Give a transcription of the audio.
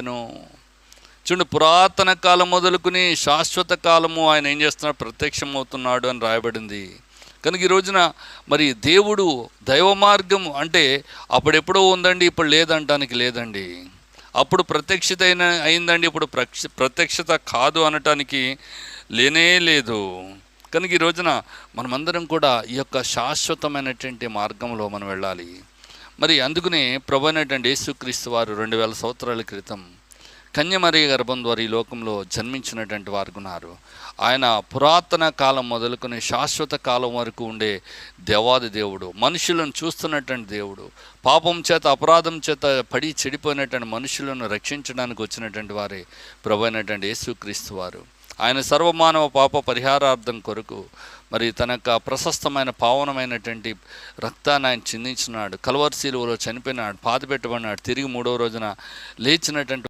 అతను చూడండి పురాతన కాలం మొదలుకుని శాశ్వత కాలము ఆయన ఏం చేస్తున్నాడు? ప్రత్యక్షమవుతున్నాడు అని రాయబడింది. కనుక ఈ రోజున మరి దేవుడు దైవ మార్గం అంటే అప్పుడెప్పుడో ఉందండి ఇప్పుడు లేదంటానికి లేదండి. అప్పుడు ప్రత్యక్షత అయిన అయిందండి ఇప్పుడు ప్రక్ష ప్రత్యక్షత కాదు అనటానికి లేనే లేదు. కనుక ఈ రోజున మనమందరం కూడా ఈ యొక్క శాశ్వతమైనటువంటి మార్గంలో మనం వెళ్ళాలి. మరి అందుకనే ప్రభు అనేటువంటి యేసుక్రీస్తు వారు రెండు వేల సంవత్సరాల క్రితం కన్యమరియ గర్భం ద్వారా ఈ లోకంలో జన్మించినటువంటి వారు ఉన్నారు. ఆయన పురాతన కాలం మొదలుకొని శాశ్వత కాలం వరకు ఉండే దేవాది దేవుడు మనుషులను చూస్తున్నటువంటి దేవుడు పాపం చేత అపరాధం చేత పడి చెడిపోయినటువంటి మనుషులను రక్షించడానికి వచ్చినటువంటి వారే ప్రభు అయినటువంటి యేసుక్రీస్తు వారు. ఆయన సర్వమానవ పాప పరిహారార్థం కొరకు మరి తన యొక్క ప్రశస్తమైన పావనమైనటువంటి రక్తాన్ని ఆయన చిందించినాడు. కలవర్శీలువలో చనిపోయినాడు పాతి పెట్టబడినాడు తిరిగి మూడవ రోజున లేచినటువంటి